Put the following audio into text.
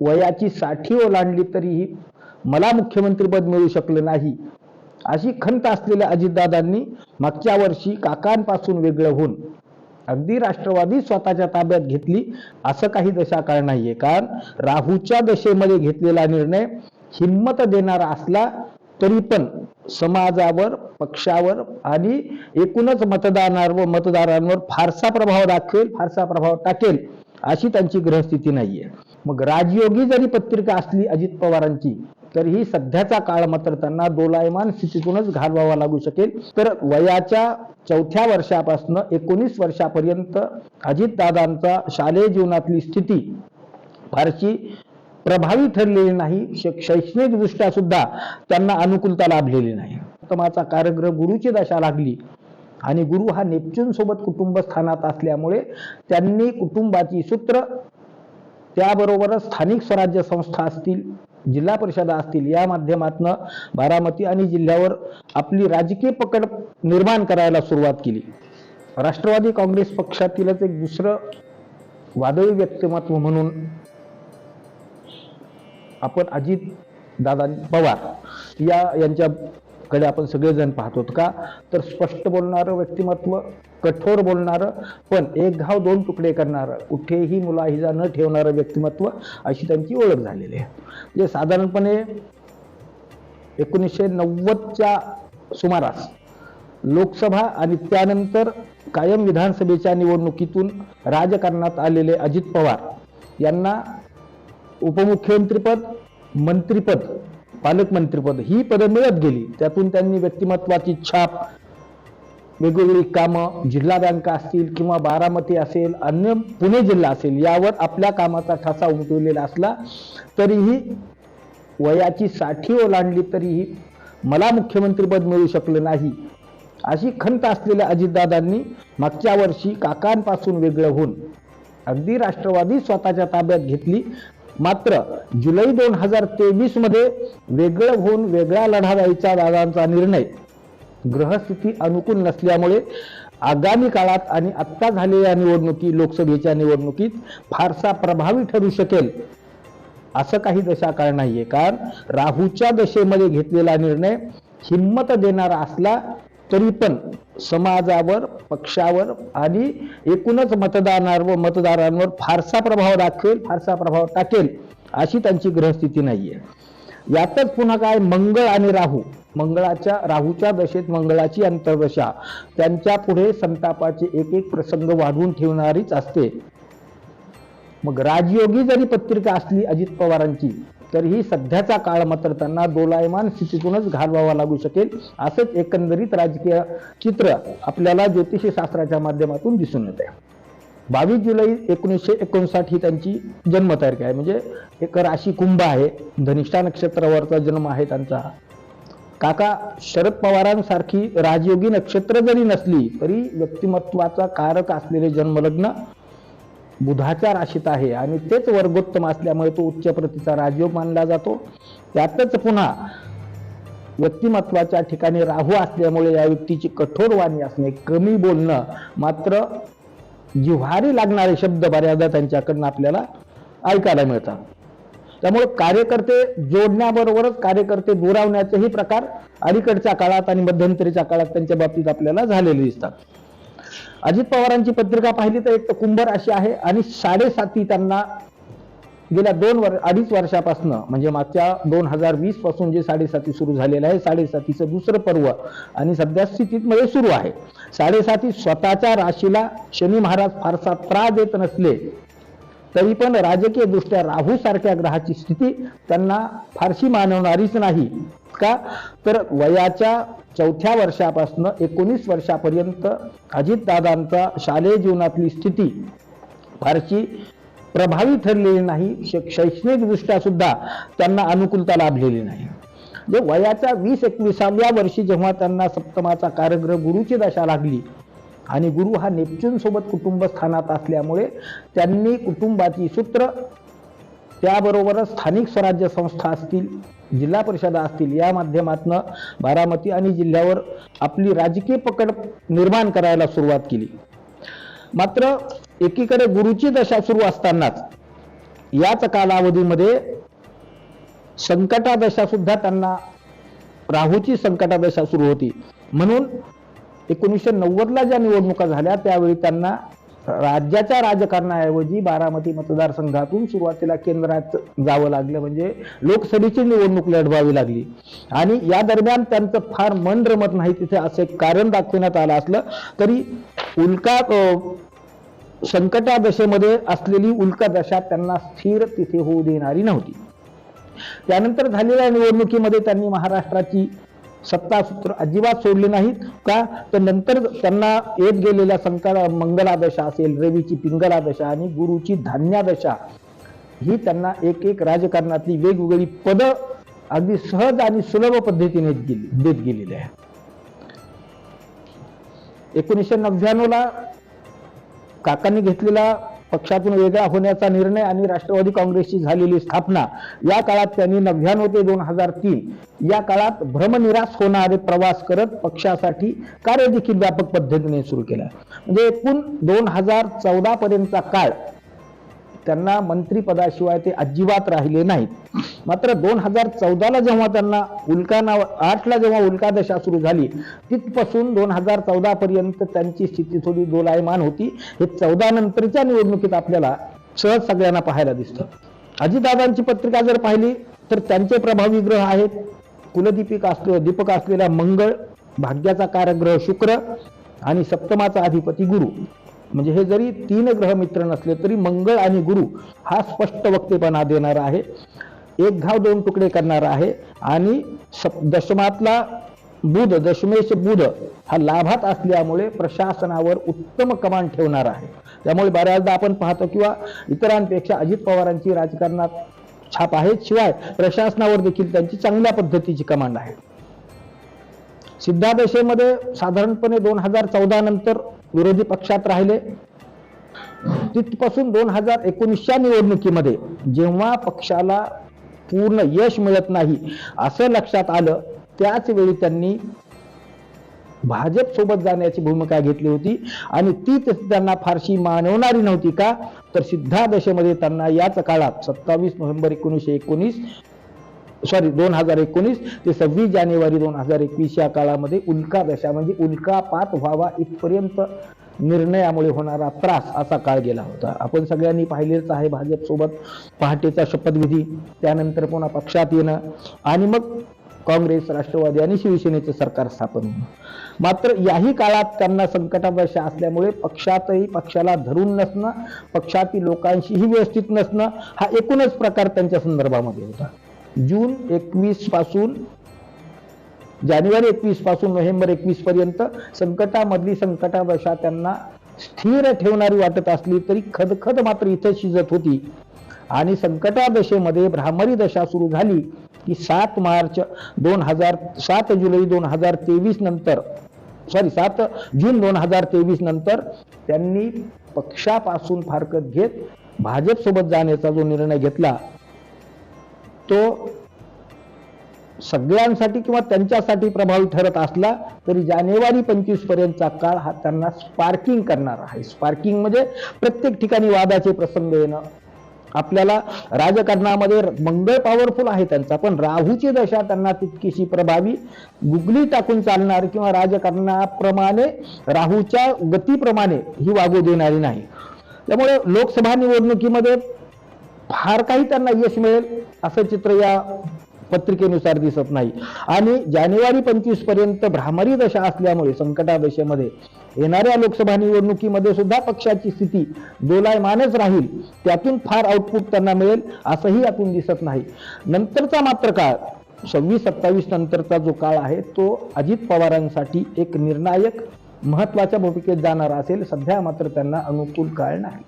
वयाची साठी ओलांडली तरीही मला मुख्यमंत्रीपद मिळू शकलं नाही. अशी खंत असलेल्या अजितदादांनी मागच्या वर्षी काकांपासून वेगळं होऊन अगदी राष्ट्रवादी स्वतःच्या ताब्यात घेतली असं काही दशाकाळ नाहीये. कारण राहूच्या दशेमध्ये घेतलेला निर्णय हिंमत देणारा असला तरी पण समाजावर पक्षावर आणि एकूणच मतदानावर मतदारांवर फारसा प्रभाव दाखवेल फारसा प्रभाव टाकेल. अशी त्यांची ग्रहस्थिती नाहीये. मग राजयोगी जरी पत्रिका असली अजित पवारांची तर ही सध्याचा काळ मात्र त्यांना दोलायमान स्थितीतूनच घालवावा लागू शकेल. तर वयाच्या चौथ्या वर्षापासून एकोणीस वर्षापर्यंत अजितदादांचा शालेय जीवनातली स्थिती फारशी प्रभावी ठरलेली नाही. शैक्षणिकदृष्ट्या शैक्षणिक दृष्ट्या सुद्धा त्यांना अनुकूलता लाभलेली नाही. उत्तमाचा कारागृह गुरुची दशा लागली. आणि गुरु हा नेपच्यून सोबत कुटुंब स्थानात असल्यामुळे त्यांनी कुटुंबाची सूत्र त्याबरोबरच स्थानिक स्वराज्य संस्था असतील जिल्हा परिषदा असतील या माध्यमातून बारामती आणि जिल्ह्यावर आपली राजकीय पकड निर्माण करायला सुरुवात केली. राष्ट्रवादी काँग्रेस पक्षातीलच एक दुसरं वादळी व्यक्तिमत्व म्हणून आपण अजित दादा पवार या यांच्या कडे आपण सगळेजण पाहतो का? तर स्पष्ट बोलणारं व्यक्तिमत्व कठोर बोलणारं पण एक घाव दोन तुकडे करणारं कुठेही मुलाहिजा न ठेवणारं व्यक्तिमत्व अशी त्यांची ओळख झालेली आहे. म्हणजे साधारणपणे एकोणीसशे नव्वदच्या सुमारास लोकसभा आणि त्यानंतर कायम विधानसभेच्या निवडणुकीतून राजकारणात आलेले अजित पवार यांना उपमुख्यमंत्रीपद मंत्रीपद पालकमंत्रीपद ही पदं मिळत गेली त्यातून त्यांनी व्यक्तिमत्वाची छाप वेगवेगळी कामं जिल्हा बँका असतील किंवा बारामती असेल अन्य पुणे जिल्हा असेल यावर आपल्या कामाचा ठसा उमटवलेला असला तरीही वयाची साठी ओलांडली तरीही मला मुख्यमंत्रीपद मिळू शकलं नाही. अशी खंत असलेल्या अजितदादांनी मागच्या वर्षी काकांपासून वेगळं होऊन अगदी राष्ट्रवादी स्वतःच्या ताब्यात घेतली मात्र जुलै दोन हजार तेवीसमध्ये वेगळं होऊन वेगळा लढा द्यायचा दादांचा निर्णय. ग्रहस्थिती अनुकूल नसल्यामुळे आगामी काळात आणि आत्ता झालेल्या निवडणुकी लोकसभेच्या निवडणुकीत फारसा प्रभावी ठरू शकेल असं काही दशाकाळ नाहीये. कारण राहूच्या दशेमध्ये घेतलेला निर्णय हिंमत देणारा असला तरी पण समाजावर पक्षावर आणि एकूणच मतदानावर व मतदारांवर फारसा प्रभाव दाखवेल फारसा प्रभाव टाकेल अशी त्यांची ग्रहस्थिती आहे यातच पुन्हा काय? मंगळ आणि राहू. मंगळाच्या राहूच्या दशेत मंगळाची अंतर्दशा. त्यांच्या पुढे संतापाचे एक एक प्रसंग वाढवून ठेवणारीच असते. मग राजयोगी जरी पत्रिका असली अजित पवारांची तर ही सध्याचा काळ मात्र त्यांना दोलायमान स्थितीतूनच घालवावा लागू शकेल असंच एकंदरीत राजकीय चित्र आपल्याला ज्योतिषी शास्त्राच्या माध्यमातून दिसून येते बावीस जुलै एकोणीसशे एकोणसाठ ही त्यांची जन्मतारीख आहे. म्हणजे एक राशी कुंभ आहे. धनिष्ठा नक्षत्रावरचा जन्म आहे त्यांचा. काका शरद पवारांसारखी राजयोगी नक्षत्र जरी नसली तरी व्यक्तिमत्वाचा कारक असलेले जन्मलग्न बुधाच्या राशीत आहे आणि तेच वर्गोत्तम असल्यामुळे तो उच्च प्रतीचा राजयोग मानला जातो. त्यातच पुन्हा व्यक्तिमत्वाच्या ठिकाणी राहू असल्यामुळे या व्यक्तीची कठोर वाणी असणे कमी बोलणं मात्र जिव्हारी लागणारे शब्द बऱ्याचदा त्यांच्याकडनं आपल्याला ऐकायला मिळतात. त्यामुळे कार्यकर्ते जोडण्याबरोबरच कार्यकर्ते दुरावण्याचेही प्रकार अलीकडच्या काळात आणि मध्यंतरीच्या काळात त्यांच्या बाबतीत आपल्याला झालेले दिसतात. अजित पवारांची पत्रिका पाहिली तर एक तर कुंभ अशी आहे आणि साडेसाती त्यांना गेल्या दोन वर अडीच वर्षापासून म्हणजे मागच्या दोन हजार वीसपासून जे साडेसाती सुरू झालेलं आहे साडेसातीचं दुसरं पर्व आणि सध्या स्थितीमध्ये सुरू आहे. साडेसाती स्वतःच्या राशीला शनी महाराज फारसा त्रास देत नसले तरी पण राजकीय दृष्ट्या राहू सारख्या ग्रहाची स्थिती त्यांना फारशी मानवणारीच नाही. का? तर वयाच्या चौथ्या वर्षापासून एकोणीस वर्षापर्यंत अजितदादांचा शालेय जीवनातली स्थिती फारशी प्रभावी ठरलेली नाही. शै- सुद्धा त्यांना अनुकूलता लाभलेली नाही. जे वयाच्या वीस एकविसाव्या वर्षी जेव्हा त्यांना सप्तमाचा कारग्रह गुरुची दशा लागली आणि गुरु हा नेपच्यून सोबत असल्यामुळे त्यांनी कुटुंबाची सूत्र त्याबरोबरच स्थानिक स्वराज्य संस्था असतील जिल्हा परिषदा असतील या माध्यमातून बारामती आणि जिल्ह्यावर आपली राजकीय पकड निर्माण करायला सुरुवात केली. मात्र एकीकडे गुरुची दशा सुरू असतानाच याच कालावधीमध्ये संकटादशा सुद्धा त्यांना राहूची संकटादशा सुरू होती. म्हणून एकोणीसशे नव्वदला ज्या निवडणुका झाल्या त्यावेळी त्यांना राज्याच्या राजकारणाऐवजी बारामती मतदारसंघातून सुरुवातीला केंद्रात जावं लागलं म्हणजे लोकसभेची निवडणूक लढवावी लागली. आणि या दरम्यान त्यांचं फार मन रमत नाही तिथे असं एक कारण दाखवण्यात आलं असलं तरी उल्का संकटा संकटादशेमध्ये असलेली उल्का दशा त्यांना स्थिर तिथे होऊ देणारी नव्हती. त्यानंतर झालेल्या निवडणुकीमध्ये त्यांनी महाराष्ट्राची सत्तासूत्र अजिबात सोडली नाहीत. का? तर नंतर त्यांना येत गेलेल्या संकट मंगलादशा असेल रवीची पिंगलादशा आणि गुरुची धान्यादशा ही त्यांना एक एक राजकारणातली वेगवेगळी पदं अगदी सहज आणि सुलभ पद्धतीने देत गेलेली आहे एकोणीसशे नव्याण्णवला काकांनी घेतलेला पक्षातून वेगळा होण्याचा निर्णय आणि राष्ट्रवादी काँग्रेसची झालेली स्थापना या काळात त्यांनी नव्याण्णव ते दोन हजार तीन या काळात भ्रमनिरास होणारे प्रवास करत पक्षासाठी कार्य देखील व्यापक पद्धतीने सुरू केला. म्हणजे एकूण दोन हजार चौदा पर्यंतचा काळ त्यांना मंत्रीपदाशिवाय ते अजिबात राहिले नाहीत. मात्र दोन हजार चौदाला जेव्हा त्यांना उल्का नाव आठला जेव्हा उल्का दशा सुरू झाली तिथपासून दोन हजार चौदा पर्यंत त्यांची स्थिती थोडी दोलायमान होती. हे चौदा नंतरच्या निवडणुकीत आपल्याला सहज सगळ्यांना पाहायला दिसतं. अजितदादांची पत्रिका जर पाहिली तर त्यांचे प्रभावी ग्रह आहेत. कुलदीपिक असले दीपक असलेला मंगळ भाग्याचा कारग्रह शुक्र आणि सप्तमाचा अधिपती गुरु. म्हणजे हे जरी तीन ग्रह मित्र नसले तरी मंगळ आणि गुरु हा स्पष्ट वक्तेपणा देणारा आहे. एक घाव दोन तुकडे करणारा आहे. आणि दशमातला बुध दशमेश बुध हा लाभात असल्यामुळे प्रशासनावर उत्तम कमान ठेवणार आहे. त्यामुळे बऱ्याचदा आपण पाहतो किंवा इतरांपेक्षा अजित पवारांची राजकारणात छाप आहे शिवाय प्रशासनावर देखील त्यांची चांगल्या पद्धतीची कमांड आहे. सिद्धादशेमध्ये साधारणपणे दोन हजार चौदा नंतर विरोधी पक्षात राहिले. तिथपासून दोन हजार एकोणीसच्या निवडणुकीमध्ये जेव्हा पक्षाला पूर्ण यश मिळत नाही असं लक्षात आलं त्याच वेळी त्यांनी भाजप सोबत जाण्याची भूमिका घेतली होती आणि ती त्यांना फारशी मानवणारी नव्हती का? तर सिद्धादशेमध्ये त्यांना याच काळात सत्तावीस नोव्हेंबर एकोणीसशे एकोणीस सॉरी दोन हजार एकोणीस ते सव्वीस जानेवारी दोन हजार एकवीस या काळामध्ये उल्का दशा म्हणजे उल्कापात व्हावा इथपर्यंत निर्णयामुळे होणारा त्रास असा काळ गेला होता. आपण सगळ्यांनी पाहिलेच आहे भाजपसोबत पहाटेचा शपथविधी त्यानंतर पुन्हा पक्षात येणं आणि मग काँग्रेस राष्ट्रवादी आणि शिवसेनेचं सरकार स्थापन होणं. मात्र याही काळात त्यांना संकटादशा असल्यामुळे पक्षातही पक्षाला धरून नसणं पक्षातील लोकांशीही व्यवस्थित नसणं हा एकूणच प्रकार त्यांच्या संदर्भामध्ये होता. जून एकवीसपासून जानेवारी एकवीसपासून नोव्हेंबर एकवीस पर्यंत संकटामधली संकटादशा त्यांना स्थिर ठेवणारी वाटत असली तरी खदखद मात्र इथं शिजत होती. आणि संकटादशेमध्ये भ्रामरी दशा सुरू झाली की सात मार्च दोन हजार सात जुलै दोन हजार तेवीस नंतर सॉरी सात जून दोन हजार तेवीस नंतर त्यांनी पक्षापासून फारकत घेत भाजप सोबत जाण्याचा जो निर्णय घेतला. तो सगळ्यांसाठी किंवा त्यांच्यासाठी प्रभावी ठरत असला तरी जानेवारी पंचवीस पर्यंतचा काळ हा त्यांना स्पार्किंग करणार आहे. स्पार्किंग म्हणजे प्रत्येक ठिकाणी वादाचे प्रसंग येणं. आपल्याला राजकारणामध्ये मंगळ पॉवरफुल आहे त्यांचा पण राहूची दशा त्यांना तितकीशी प्रभावी गुगली टाकून चालणार किंवा राजकारणाप्रमाणे राहूच्या गतीप्रमाणे ही वागू देणारी नाही. त्यामुळे लोकसभा निवडणुकीमध्ये फार काही त्यांना यश मिळेल. असं चित्र या पत्रिकेनुसार दिसत नाही. आणि जानेवारी पंचवीसपर्यंत भ्रामरी दशा असल्यामुळे संकटादशेमध्ये येणाऱ्या लोकसभा निवडणुकीमध्ये सुद्धा पक्षाची स्थिती दोलायमानच राहील. त्यातून फार आउटपुट त्यांना मिळेल असंही यातून दिसत नाही. नंतरचा मात्र काळ सव्वीस सत्तावीस नंतरचा जो काळ आहे तो अजित पवारांसाठी एक निर्णायक महत्त्वाच्या भूमिकेत जाणारा असेल. सध्या मात्र त्यांना अनुकूल काळ नाही.